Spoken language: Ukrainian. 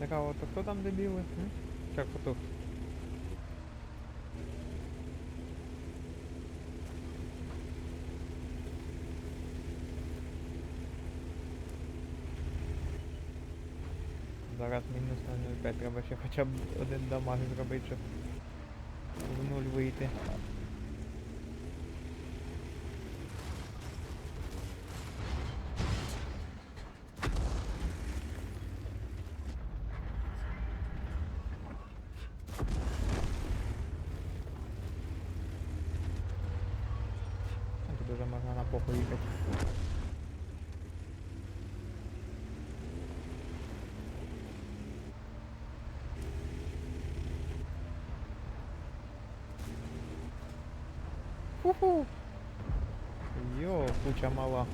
Цікаво, то хто там дебіли? Як хто? Зараз мінус на 0,5 треба ще хоча б один дамаг зробити, щоб в нуль вийти. А Тут уже можна на похуй їхати. Фу-фу. Йо, куча мала.